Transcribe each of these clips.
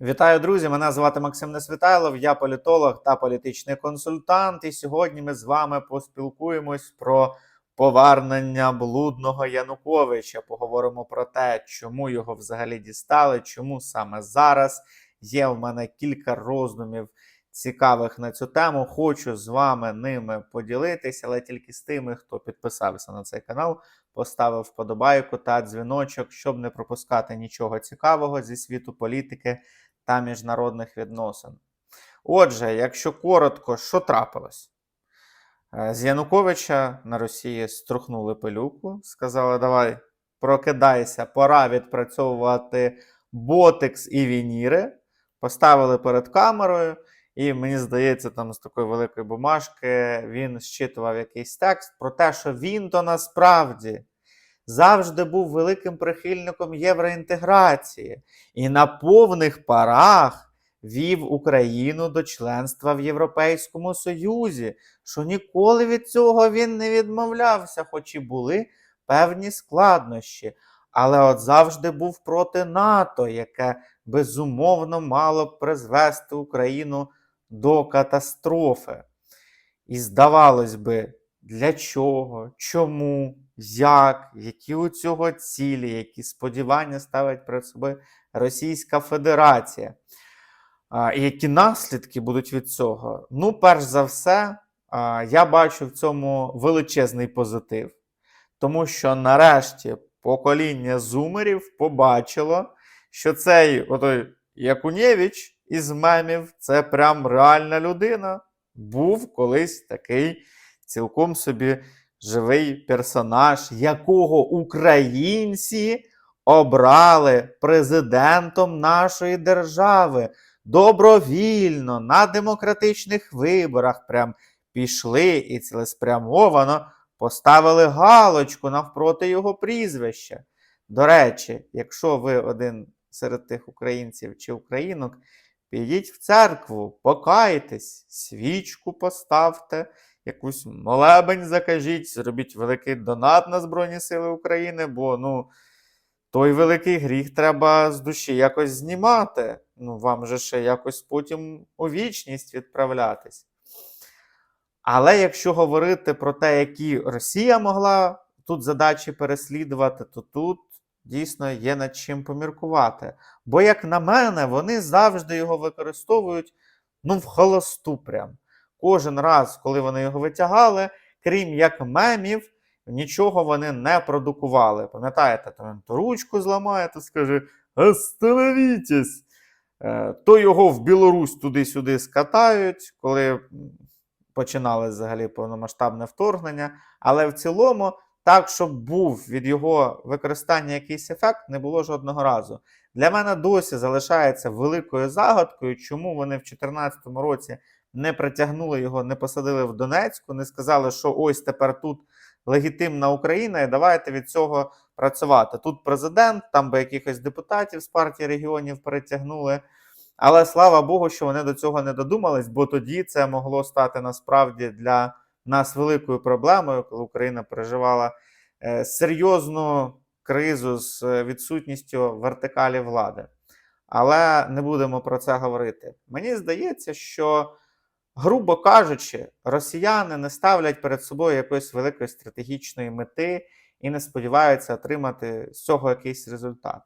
Вітаю, друзі! Мене звати Максим Несвітайлов, я політолог та політичний консультант. І сьогодні ми з вами поспілкуємось про повернення блудного Януковича. Поговоримо про те, чому його взагалі дістали, чому саме зараз. Є в мене кілька роздумів цікавих на цю тему. Хочу з вами ними поділитися, але тільки з тими, хто підписався на цей канал, поставив вподобайку та дзвіночок, щоб не пропускати нічого цікавого зі світу політики та міжнародних відносин. Отже, якщо коротко, що трапилось? Е, З Януковича на Росії струхнули пилюку, сказали: давай, прокидайся, пора відпрацьовувати ботекс і вініри. Поставили перед камерою, і мені здається, там з такої великої бумажки він зчитував якийсь текст про те, що він то насправді завжди був великим прихильником євроінтеграції і на повних парах вів Україну до членства в Європейському Союзі, що ніколи від цього він не відмовлявся, хоч і були певні складнощі. Але от завжди був проти НАТО, яке безумовно мало б призвести Україну до катастрофи. І здавалось би, для чого, чому, як, які у цього цілі, які сподівання ставить перед собою Російська Федерація. І які наслідки будуть від цього? Ну, перш за все, я бачу в цьому величезний позитив, тому що нарешті покоління зумерів побачило, що цей отой Якунєвич із мемів це прям реальна людина. Був колись такий цілком собі живий персонаж, якого українці обрали президентом нашої держави. Добровільно на демократичних виборах прям пішли і цілеспрямовано поставили галочку навпроти його прізвища. До речі, якщо ви один серед тих українців чи українок, підіть в церкву, покайтесь, свічку поставте, якусь молебень закажіть, зробіть великий донат на Збройні Сили України, бо ну, той великий гріх треба з душі якось знімати. Ну, вам же ще якось потім у вічність відправлятись. Але якщо говорити про те, які Росія могла тут задачі переслідувати, то тут дійсно є над чим поміркувати. Бо, як на мене, вони завжди його використовують ну, в холосту прям. Кожен раз, коли вони його витягали, крім як мемів, нічого вони не продукували. Пам'ятаєте, то він то ручку зламає, то скаже Остановітесь! Е, То його в Білорусь туди-сюди скатають, коли починали взагалі повномасштабне вторгнення. Але в цілому, так, щоб був від його використання якийсь ефект, не було жодного разу. Для мене досі залишається великою загадкою, чому вони в 2014 році не притягнули його, не посадили в Донецьку, не сказали, що ось тепер тут легітимна Україна, і давайте від цього працювати. Тут президент, там би якихось депутатів з партії регіонів перетягнули. Але слава Богу, що вони до цього не додумались, бо тоді це могло стати насправді для нас великою проблемою, коли Україна переживала е, серйозну кризу з е, відсутністю вертикалі влади. Але не будемо про це говорити. Мені здається, що, грубо кажучи, росіяни не ставлять перед собою якоїсь великої стратегічної мети і не сподіваються отримати з цього якийсь результат.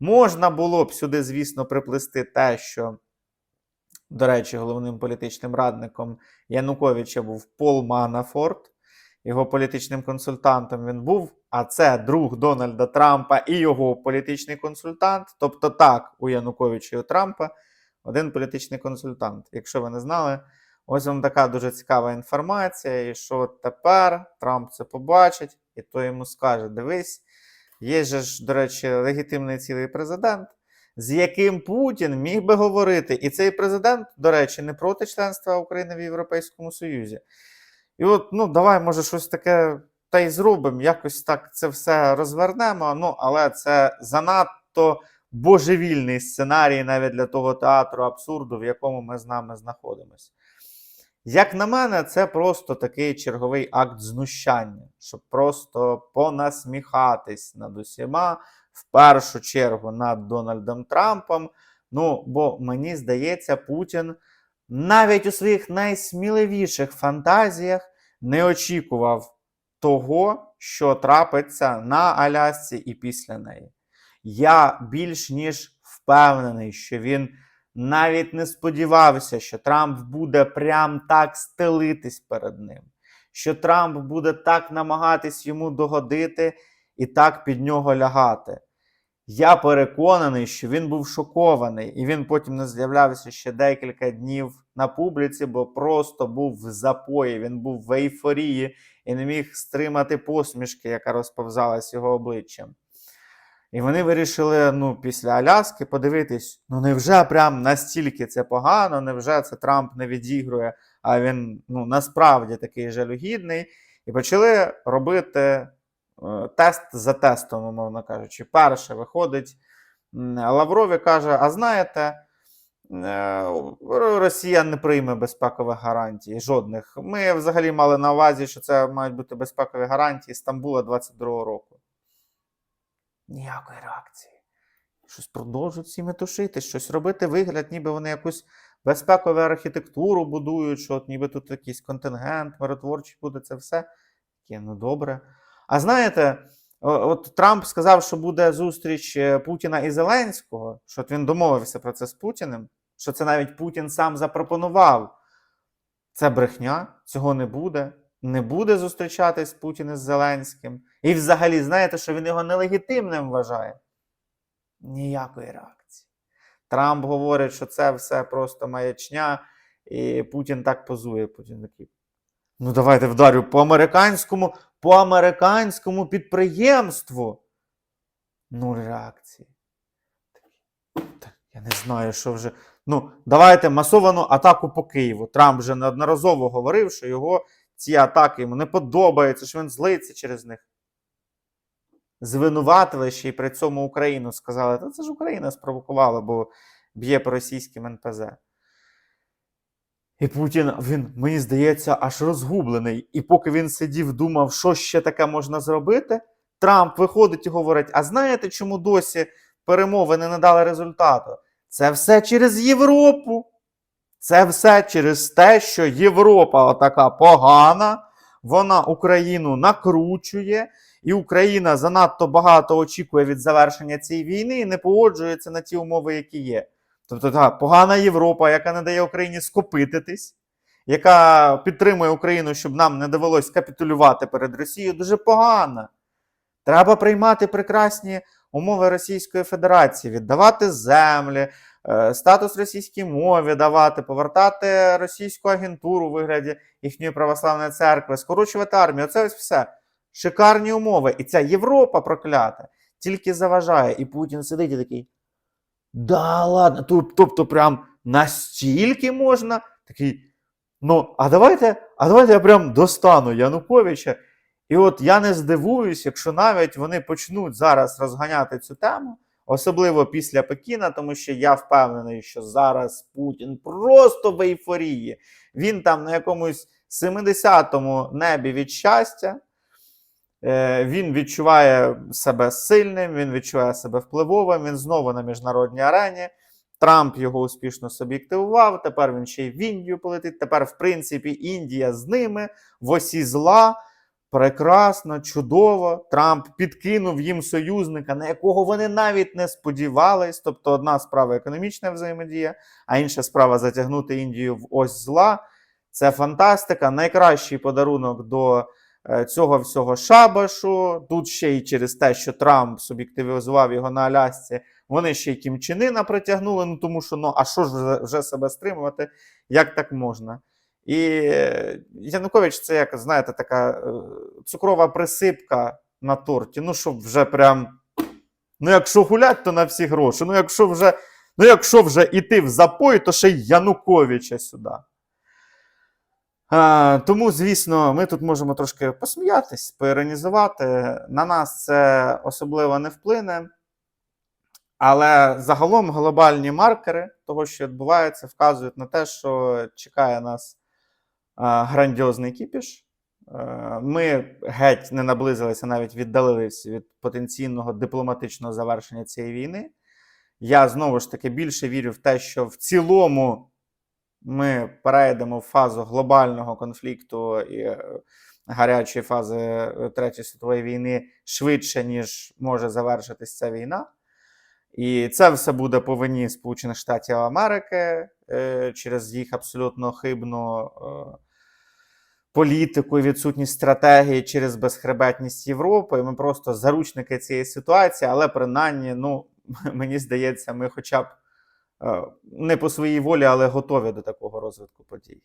Можна було б сюди, звісно, приплести те, що, до речі, головним політичним радником Януковича був Пол Манафорт. Його політичним консультантом він був, а це друг Дональда Трампа і його політичний консультант. Тобто, так, у Януковича і у Трампа один політичний консультант. Якщо ви не знали, ось вам така дуже цікава інформація. І що тепер Трамп це побачить, і то йому скаже: дивись, є ж, до речі, легітимний цілий президент, з яким Путін міг би говорити. І цей президент, до речі, не проти членства України в Європейському Союзі. І от, ну, давай, може, щось таке та й зробимо, якось так це все розвернемо. Ну, але це занадто божевільний сценарій навіть для того театру абсурду, в якому ми з нами знаходимося. Як на мене, це просто такий черговий акт знущання, щоб просто понасміхатись над усіма, в першу чергу над Дональдом Трампом. Ну, бо мені здається, Путін навіть у своїх найсміливіших фантазіях не очікував того, що трапиться на Алясці і після неї. Я більш ніж впевнений, що він навіть не сподівався, що Трамп буде прям так стелитись перед ним, що Трамп буде так намагатись йому догодити і так під нього лягати. Я переконаний, що він був шокований, і він потім не з'являвся ще декілька днів на публіці, бо просто був в запої, він був в ейфорії і не міг стримати посмішки, яка розповзалась його обличчям. І вони вирішили ну, після Аляски подивитись: ну невже прям настільки це погано, невже це Трамп не відігрує, а він ну, насправді такий жалюгідний. І почали робити е, тест за тестом, умовно кажучи. Перше виходить м, Лавров і каже: А знаєте, е, Росія не прийме безпекових гарантій, жодних. Ми взагалі мали на увазі, що це мають бути безпекові гарантії Стамбула 22-го року. Ніякої реакції. Щось продовжують всі метушити, щось робити вигляд, ніби вони якусь безпекову архітектуру будують, що от ніби тут якийсь контингент, миротворчий буде це все. Таке, ну добре. А знаєте, от Трамп сказав, що буде зустріч е, Путіна і Зеленського, що от він домовився про це з Путіним, що це навіть Путін сам запропонував. Це брехня, цього не буде. Не буде зустрічатись Путін із Зеленським. І взагалі, знаєте, що він його нелегітимним вважає? Ніякої реакції. Трамп говорить, що це все просто маячня, і Путін так позує. Путін такий. Ну, давайте вдарю по американському, по американському підприємству. Нуль реакції. Я не знаю, що вже. Ну, давайте масовану атаку по Києву. Трамп вже неодноразово говорив, що його ці атаки йому не подобаються, що він злиться через них. Звинуватили ще й при цьому Україну. Сказали, та це ж Україна спровокувала, бо б'є по російським НПЗ. І Путін, він, мені здається, аж розгублений. І поки він сидів, думав, що ще таке можна зробити, Трамп виходить і говорить: а знаєте, чому досі перемовини не дали результату? Це все через Європу. Це все через те, що Європа отака погана, вона Україну накручує, і Україна занадто багато очікує від завершення цієї війни і не погоджується на ті умови, які є. Тобто, та погана Європа, яка не дає Україні скопититись, яка підтримує Україну, щоб нам не довелось капітулювати перед Росією, дуже погана. Треба приймати прекрасні умови Російської Федерації, віддавати землі, статус російській мові давати, повертати російську агентуру у вигляді їхньої православної церкви, скорочувати армію. Оце ось все. Шикарні умови. І ця Європа проклята тільки заважає. І Путін сидить і такий. Да, ладно. Тоб- Тобто, прям настільки можна. Такий. Ну, а давайте, а давайте я прям достану Януковича. І от я не здивуюсь, якщо навіть вони почнуть зараз розганяти цю тему, особливо після Пекіна, тому що я впевнений, що зараз Путін просто в ейфорії. Він там на якомусь 70-му небі від щастя. Е, Він відчуває себе сильним, він відчуває себе впливовим, він знову на міжнародній арені. Трамп його успішно собі активував. Тепер він ще й в Індію полетить. Тепер, в принципі, Індія з ними в осі зла. Прекрасно, чудово. Трамп підкинув їм союзника, на якого вони навіть не сподівались. Тобто, одна справа економічна взаємодія, а інша справа затягнути Індію в ось зла. Це фантастика. Найкращий подарунок до е, цього всього шабашу. Тут ще й через те, що Трамп суб'єктивізував його на Алясці, вони ще й Кім Чен притягнули. Ну тому що ну а що ж вже себе стримувати? Як так можна? І Янукович це як, знаєте, така е, цукрова присипка на торті. Ну, щоб вже прям. Ну, якщо гулять, то на всі гроші. Ну, якщо вже, ну, якщо вже іти в запой, то ще й Януковича сюди. А, тому, звісно, ми тут можемо трошки посміятись, поіронізувати. На нас це особливо не вплине. Але загалом глобальні маркери того, що відбувається, вказують на те, що чекає нас грандіозний кіпіш. Е, Ми геть не наблизилися, навіть віддалилися від потенційного дипломатичного завершення цієї війни. Я знову ж таки більше вірю в те, що в цілому ми перейдемо в фазу глобального конфлікту і е, гарячої фази е, Третьої світової війни швидше, ніж може завершитись ця війна. І це все буде по вині Сполучених Штатів Америки через їх абсолютно хибну політику і відсутність стратегії через безхребетність Європи. Ми просто заручники цієї ситуації, але принаймні, ну, мені здається, ми хоча б е, не по своїй волі, але готові до такого розвитку подій.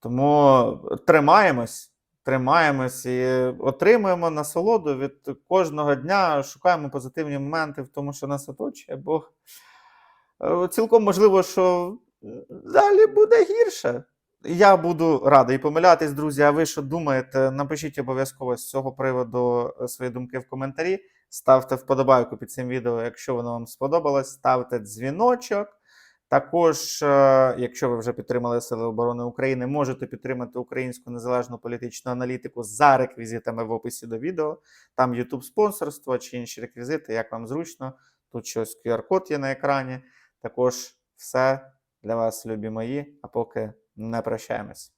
Тому тримаємось, тримаємось і отримуємо насолоду від кожного дня, шукаємо позитивні моменти в тому, що нас оточує, бо е, цілком можливо, що далі буде гірше. Я буду радий помилятись, друзі. А ви що думаєте? Напишіть обов'язково з цього приводу е, свої думки в коментарі. Ставте вподобайку під цим відео, якщо воно вам сподобалось. Ставте дзвіночок. Також, е, якщо ви вже підтримали Сили оборони України, можете підтримати українську незалежну політичну аналітику за реквізитами в описі до відео. Там YouTube спонсорство чи інші реквізити, як вам зручно. Тут щось QR-код є на екрані. Також все для вас, любі мої. А поки не прощаємось.